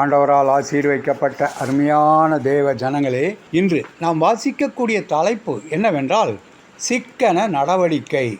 ஆண்டவரால் ஆசீர்வைக்கப்பட்ட அருமையான தேவ ஜனங்களே இன்று நாம் வாசிக்கக்கூடிய தலைப்பு என்னவென்றால் சிக்கன நடவடிக்கை.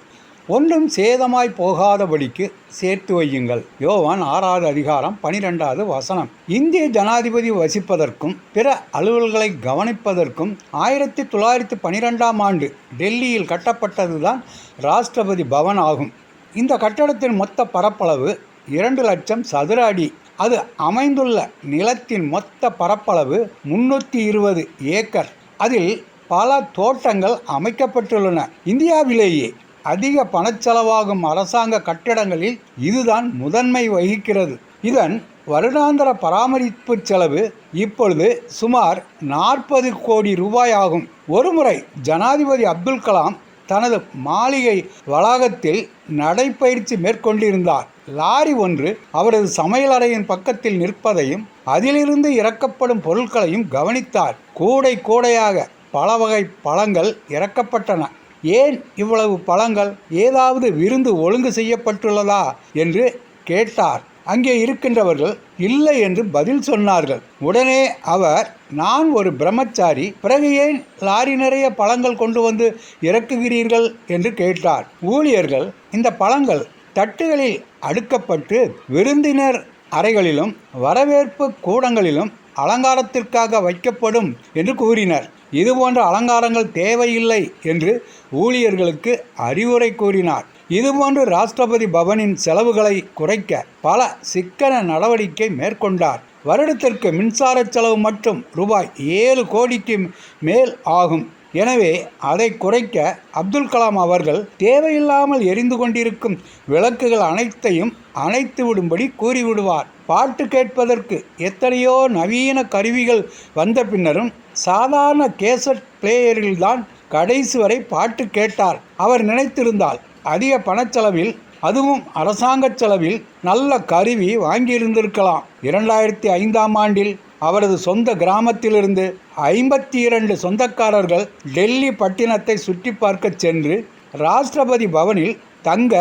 ஒன்றும் சேதமாய் போகாதபடிக்கு சேர்த்து வையுங்கள். யோவான் ஆறாவது அதிகாரம் பனிரெண்டாவது வசனம். இந்திய ஜனாதிபதி வசிப்பதற்கும் பிற அலுவல்களை கவனிப்பதற்கும் ஆயிரத்தி தொள்ளாயிரத்தி பனிரெண்டாம் ஆண்டு டெல்லியில் கட்டப்பட்டதுதான் ராஷ்டிரபதி பவன் ஆகும். இந்த கட்டடத்தின் மொத்த பரப்பளவு இரண்டு லட்சம் சதுர அடி. அது அமைந்துள்ள நிலத்தின் மொத்த பரப்பளவு முன்னூற்றி இருபது ஏக்கர். அதில் பல தோட்டங்கள் அமைக்கப்பட்டுள்ளன. இந்தியாவிலேயே அதிக பணச்செலவாகும் அரசாங்க கட்டிடங்களில் இதுதான் முதன்மை வகிக்கிறது. இதன் வருடாந்திர பராமரிப்பு செலவு இப்பொழுது சுமார் நாற்பது கோடி ரூபாய் ஆகும் ஒருமுறை ஜனாதிபதி அப்துல் கலாம் தனது மாளிகை வளாகத்தில் நடைப்பயிற்சி மேற்கொண்டிருந்தார். லாரி ஒன்று அவரது சமையலறையின் பக்கத்தில் நிற்பதையும் அதிலிருந்து இறக்கப்படும் பொருட்களையும் கவனித்தார். கூடை கூடையாக பல வகை பழங்கள் இறக்கப்பட்டன. ஏன் இவ்வளவு பழங்கள்? ஏதாவது விருந்து ஒழுங்கு செய்யப்பட்டுள்ளதா? என்று கேட்டார். அங்கே இருக்கின்றவர்கள் இல்லை என்று பதில் சொன்னார்கள். உடனே அவர் நான் ஒரு பிரம்மச்சாரி பிறகு ஏன் லாரி நிறைய பழங்கள் கொண்டு வந்து இறக்குகிறீர்கள்? என்று கேட்டார். ஊழியர்கள் இந்த பழங்கள் தட்டுகளில் அடுக்கப்பட்டு விருந்தினர் அறைகளிலும் வரவேற்பு கூடங்களிலும் அலங்காரத்திற்காக வைக்கப்படும் என்று கூறினர். இதுபோன்ற அலங்காரங்கள் தேவையில்லை என்று ஊழியர்களுக்கு அறிவுரை கூறினார். இதுபோன்று ராஷ்டிரபதி பவனின் செலவுகளை குறைக்க பல சிக்கன நடவடிக்கை மேற்கொண்டார். வருடத்திற்கு மின்சார செலவு மட்டும் ரூபாய் ஏழு கோடிக்கு மேல் ஆகும். எனவே அதை குறைக்க அப்துல் கலாம் அவர்கள் தேவையில்லாமல் எரிந்து கொண்டிருக்கும் விளக்குகள் அனைத்தையும் அணைத்து விடும்படி கூறிவிடுவார். பாட்டு கேட்பதற்கு எத்தனையோ நவீன கருவிகள் வந்த பின்னரும் சாதாரண கேசட் பிளேயரில்தான் கடைசி வரை பாட்டு கேட்டார். அவர் நினைத்திருந்தால் அதிக பணச்செலவில் அதுவும் அரசாங்க செலவில் நல்ல கருவி வாங்கியிருந்திருக்கலாம். இரண்டாயிரத்தி ஐந்தாம் ஆண்டில் அவரது சொந்த கிராமத்திலிருந்து ஐம்பத்தி இரண்டு சொந்தக்காரர்கள் டெல்லி பட்டினத்தை சுற்றி பார்க்க சென்று ராஷ்டிரபதி பவனில் தங்க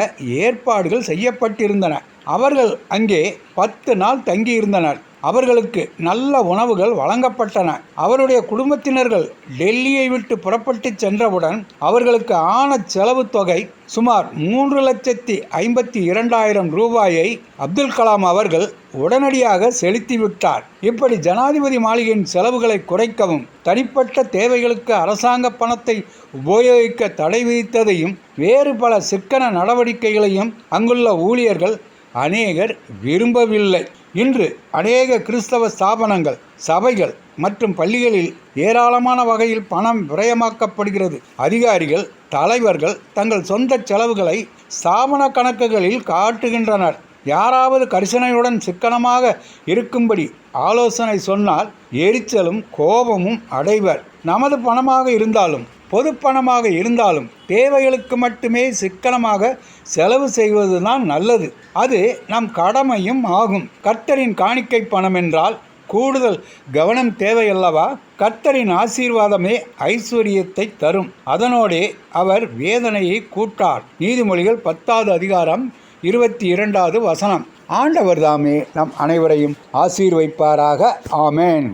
ஏற்பாடுகள் செய்யப்பட்டிருந்தன. அவர்கள் அங்கே பத்து நாள் தங்கியிருந்தனர். அவர்களுக்கு நல்ல உணவுகள் வழங்கப்பட்டன. அவருடைய குடும்பத்தினர்கள் டெல்லியை விட்டு புறப்பட்டு சென்றவுடன் அவர்களுக்கு ஆன செலவு தொகை சுமார் மூன்று லட்சத்தி ஐம்பத்தி இரண்டாயிரம் ரூபாயை அப்துல் கலாம் அவர்கள் உடனடியாக செலுத்திவிட்டார் இப்படி ஜனாதிபதி மாளிகையின் செலவுகளை குறைக்கவும் தனிப்பட்ட தேவைகளுக்கு அரசாங்க பணத்தை உபயோகிக்க தடை விதித்ததையும் வேறு பல சிக்கன நடவடிக்கைகளையும் அங்குள்ள ஊழியர்கள் அநேகர் விரும்பவில்லை. இன்று அநேக கிறிஸ்தவ ஸ்தாபனங்கள் சபைகள் மற்றும் பள்ளிகளில் ஏராளமான வகையில் பணம் விரயமாக்கப்படுகிறது. அதிகாரிகள் தலைவர்கள் தங்கள் சொந்த செலவுகளை ஸ்தாபன கணக்குகளில் காட்டுகின்றனர். யாராவது கரிசனையுடன் சிக்கனமாக இருக்கும்படி ஆலோசனை சொன்னால் எரிச்சலும் கோபமும் அடைவர். நமது பணமாக இருந்தாலும் பொதுப்பணமாக பணமாக இருந்தாலும் தேவைகளுக்கு மட்டுமே சிக்கனமாக செலவு செய்வதுதான் நல்லது. அது நம் கடமையும் ஆகும். கர்த்தரின் காணிக்கை பணம் என்றால் கூடுதல் கவனம் தேவையல்லவா? கர்த்தரின் ஆசீர்வாதமே ஐஸ்வர்யத்தை தரும். அதனோடே அவர் வேதனையை கூட்டார். நீதிமொழிகள் பத்தாவது அதிகாரம் இருபத்தி இரண்டாவது வசனம். ஆண்டவர் தாமே நம் அனைவரையும் ஆசீர்வைப்பாராக. ஆமேன்.